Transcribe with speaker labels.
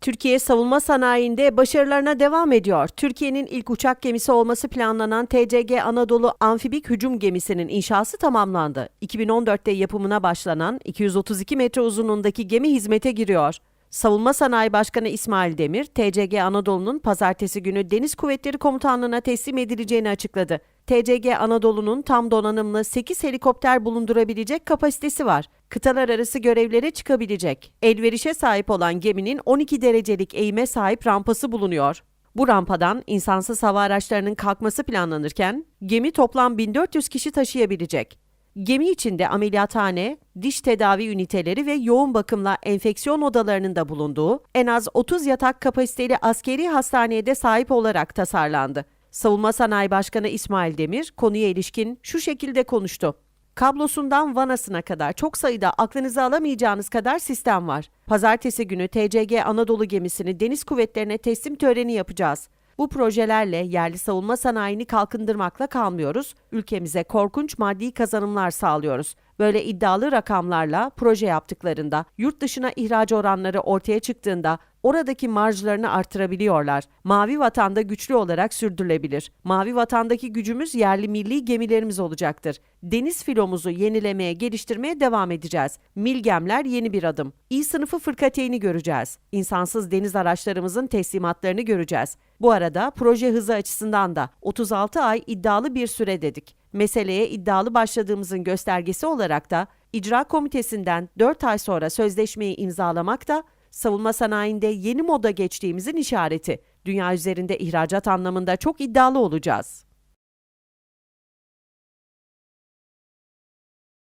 Speaker 1: Türkiye savunma sanayinde başarılarına devam ediyor. Türkiye'nin ilk uçak gemisi olması planlanan TCG Anadolu Amfibik Hücum Gemisi'nin inşası tamamlandı. 2014'te yapımına başlanan 232 metre uzunluğundaki gemi hizmete giriyor. Savunma Sanayi Başkanı İsmail Demir, TCG Anadolu'nun pazartesi günü Deniz Kuvvetleri Komutanlığı'na teslim edileceğini açıkladı. TCG Anadolu'nun tam donanımlı 8 helikopter bulundurabilecek kapasitesi var. Kıtalar arası görevlere çıkabilecek. Elverişe sahip olan geminin 12 derecelik eğime sahip rampası bulunuyor. Bu rampadan insansız hava araçlarının kalkması planlanırken gemi toplam 1400 kişi taşıyabilecek. Gemi içinde ameliyathane, diş tedavi üniteleri ve yoğun bakımla enfeksiyon odalarının da bulunduğu en az 30 yatak kapasiteli askeri hastaneye de sahip olarak tasarlandı. Savunma Sanayi Başkanı İsmail Demir konuya ilişkin şu şekilde konuştu. Kablosundan vanasına kadar çok sayıda aklınıza alamayacağınız kadar sistem var. Pazartesi günü TCG Anadolu gemisini deniz kuvvetlerine teslim töreni yapacağız. Bu projelerle yerli savunma sanayini kalkındırmakla kalmıyoruz, ülkemize korkunç maddi kazanımlar sağlıyoruz. Böyle iddialı rakamlarla proje yaptıklarında, yurt dışına ihraç oranları ortaya çıktığında oradaki marjlarını artırabiliyorlar. Mavi vatanda güçlü olarak sürdürülebilir. Mavi vatandaki gücümüz yerli milli gemilerimiz olacaktır. Deniz filomuzu yenilemeye, geliştirmeye devam edeceğiz. Milgemler yeni bir adım. İ sınıfı fırkateyni göreceğiz. İnsansız deniz araçlarımızın teslimatlarını göreceğiz. Bu arada proje hızı açısından da 36 ay iddialı bir süre dedik. Meseleye iddialı başladığımızın göstergesi olarak da icra komitesinden 4 ay sonra sözleşmeyi imzalamak da savunma sanayinde yeni moda geçtiğimizin işareti. Dünya üzerinde ihracat anlamında çok iddialı olacağız.